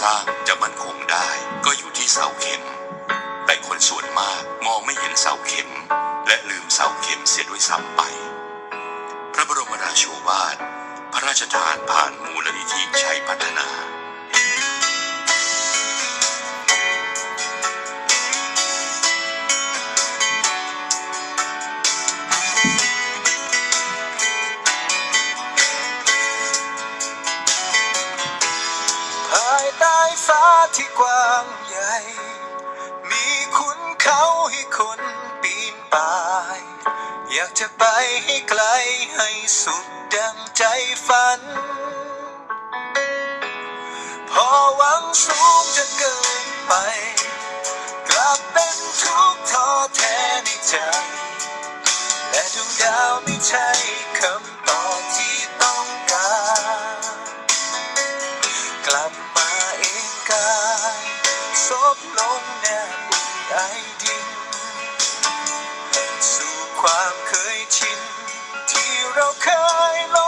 สร้างจะมั่นคงได้ ก็อยู่ที่เสาเข็ม แต่คนส่วนมากมองไม่เห็นเสาเข็ม และลืมเสาเข็มเสียด้วยซ้ำไป พระบรมราโชวาท พระราชทานผ่านมูลนิธิชัยพัฒนาภายใต้ ฟ้าที่กว้างใหญ่ มีขุนเขาให้คนปีนป่าย อยากจะไปให้ไกลให้สุดดังใจฝัน พอหวังสูงจนเกินไป กลับเป็นทุกข์ท้อแท้ในใจ และดวงดาวไม่ใช่คำตอบที่ต้องการ กลับ ซบลงแนบอุ่นไอดิน สู่ความเคยชิน ที่เราเคยลง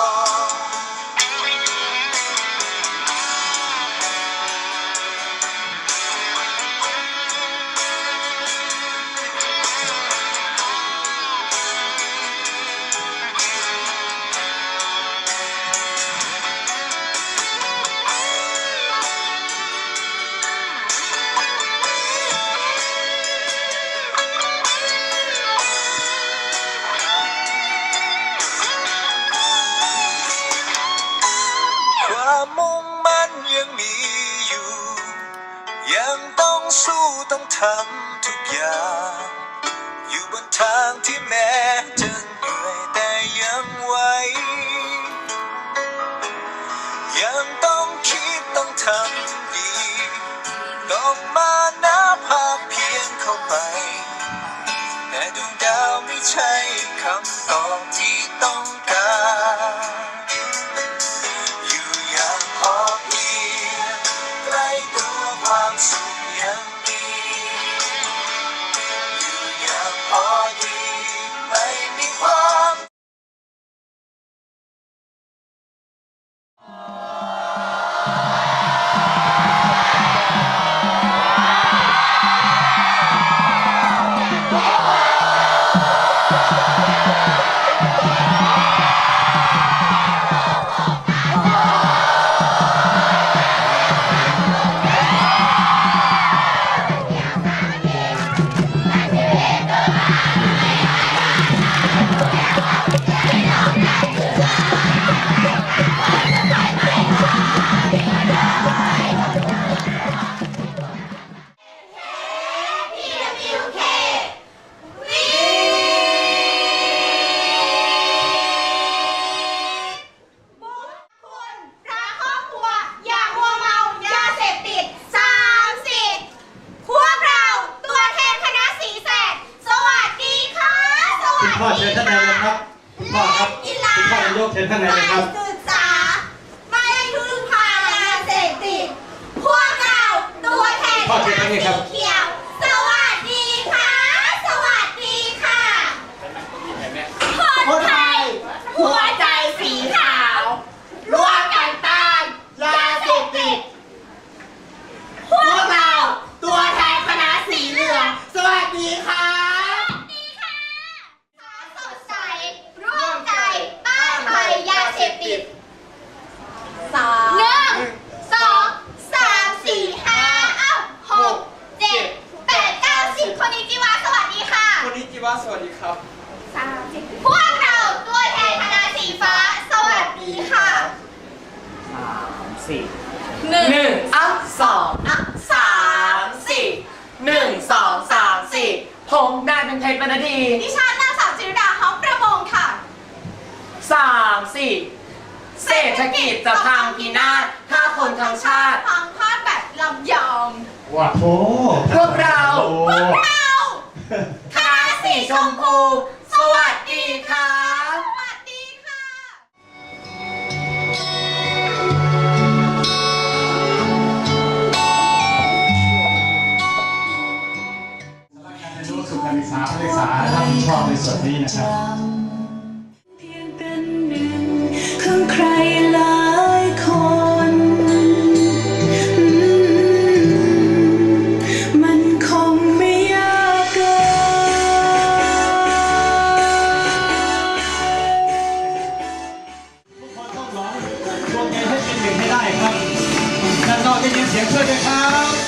ความมุ่งมั่นยังมีอยู่ ยังต้องสู้ต้องทำทุกอย่าง อยู่บนทางที่แม้จะเหนื่อยแต่ยังไหวยังต้องคิดต้องทำดีต้องมานับภาพเพียงเข้าไป แต่ดวงดาวไม่ใช่คำตอบที่ต้อง สองอะสามสี่หนึ่งสองสามสี่ผมนายเป็นเพชรบรรณดีดิฉันนางสาวจิรดาฮ้องประมงค่ะ สามสี่เศรษฐกิจจะพังพินาศถ้าคนทั้งชาติฟังพาดแบบลำยองว้าโถพวกเราโอ้เอาคณะสีชมพู สวัสดีค่ะ เสียงเพื่อนด้วยครับ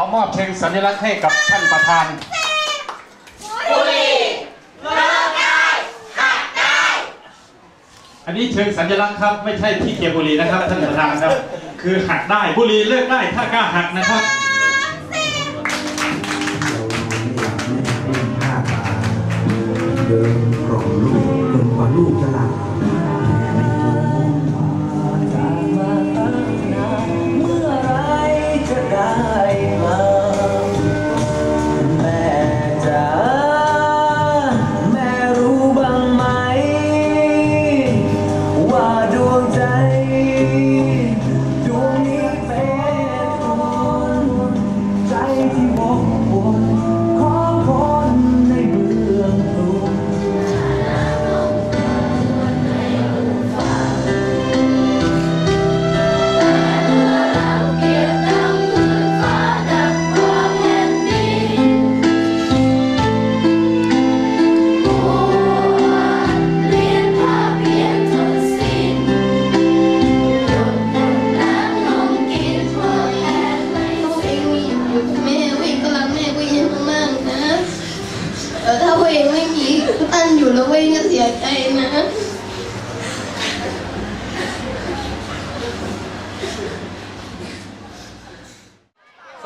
อมอบเพลงสัญลักษณ์ให้กับท่านประธานบุรีเลิกได้หักได้ อันนี้เชิงสัญลักษณ์ครับ ไม่ใช่ที่เกียบบุรีนะครับท่านประธานครับ คือหักได้บุรีเลิกได้ถ้ากล้าหักนะครับเราไม่อยากให้เล่นหน้าตาเดินกล่อมลูกจนกว่าลูกจะหลับ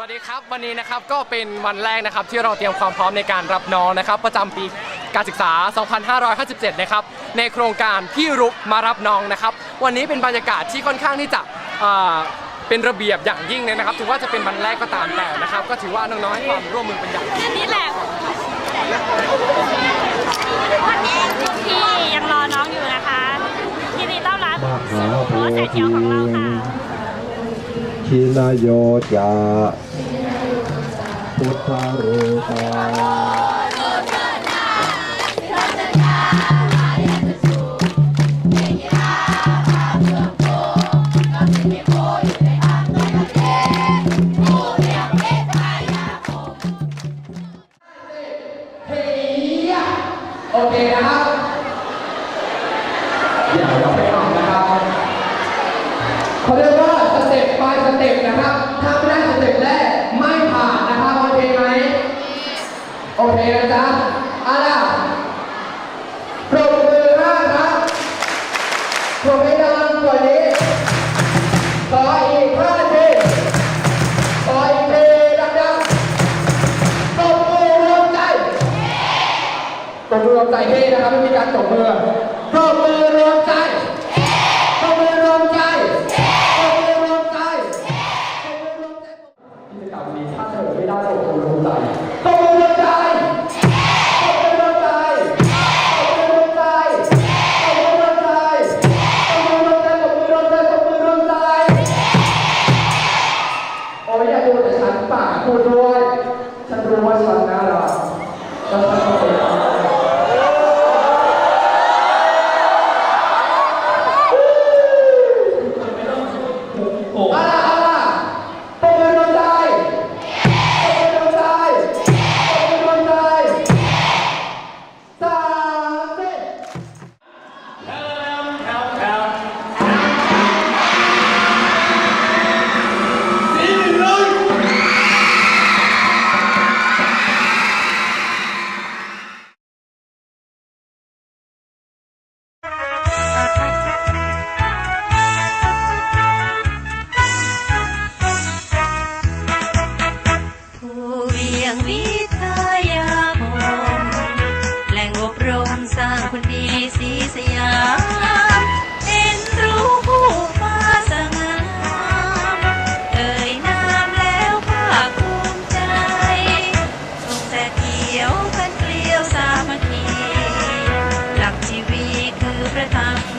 วัสดีครับวันนี้นะครับก็เป็นวันแรกนะครับที่เราเตรียมความพร้อมในการรับน้องนะครับ ประจำปีการศึกษา 2557 นะครับในโครงการพี่รุกมารับน้องนะครับ วันนี้เป็นบรรยากาศที่ค่อนข้างที่จะอ่าเป็นระเบียบอย่างยิ่งเลยนะครับถือว่าจะเป็นวันแรกก็ตามแต่นะครับ ก็ถือว่าน้องๆให้ความร่วมมือเป็นอย่างดีนี่แหละพี่ยังรอน้องอยู่นะคะยินดีต้อนรับมหาโค้ชสายเขียวของเราค่ะชินโยจะ พุทธรูปา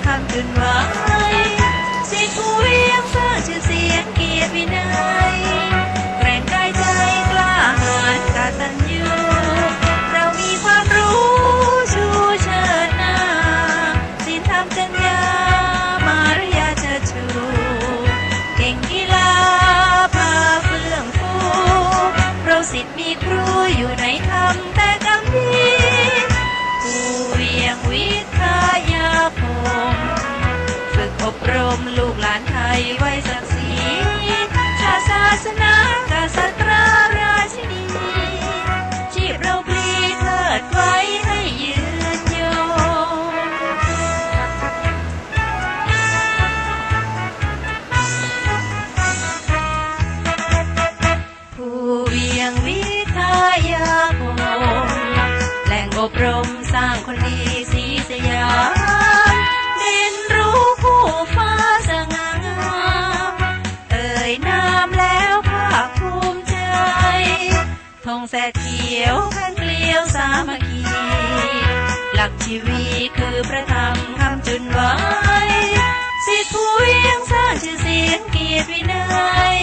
ข้ามคืนไว้สิ่งคุยยังสร้าชื่อเสียงเกียรติวินัย Bye-bye, วีคือพระธรรมคำจุนไว้สิทุยังสร้างชื่อเสียงเกียรติวินัย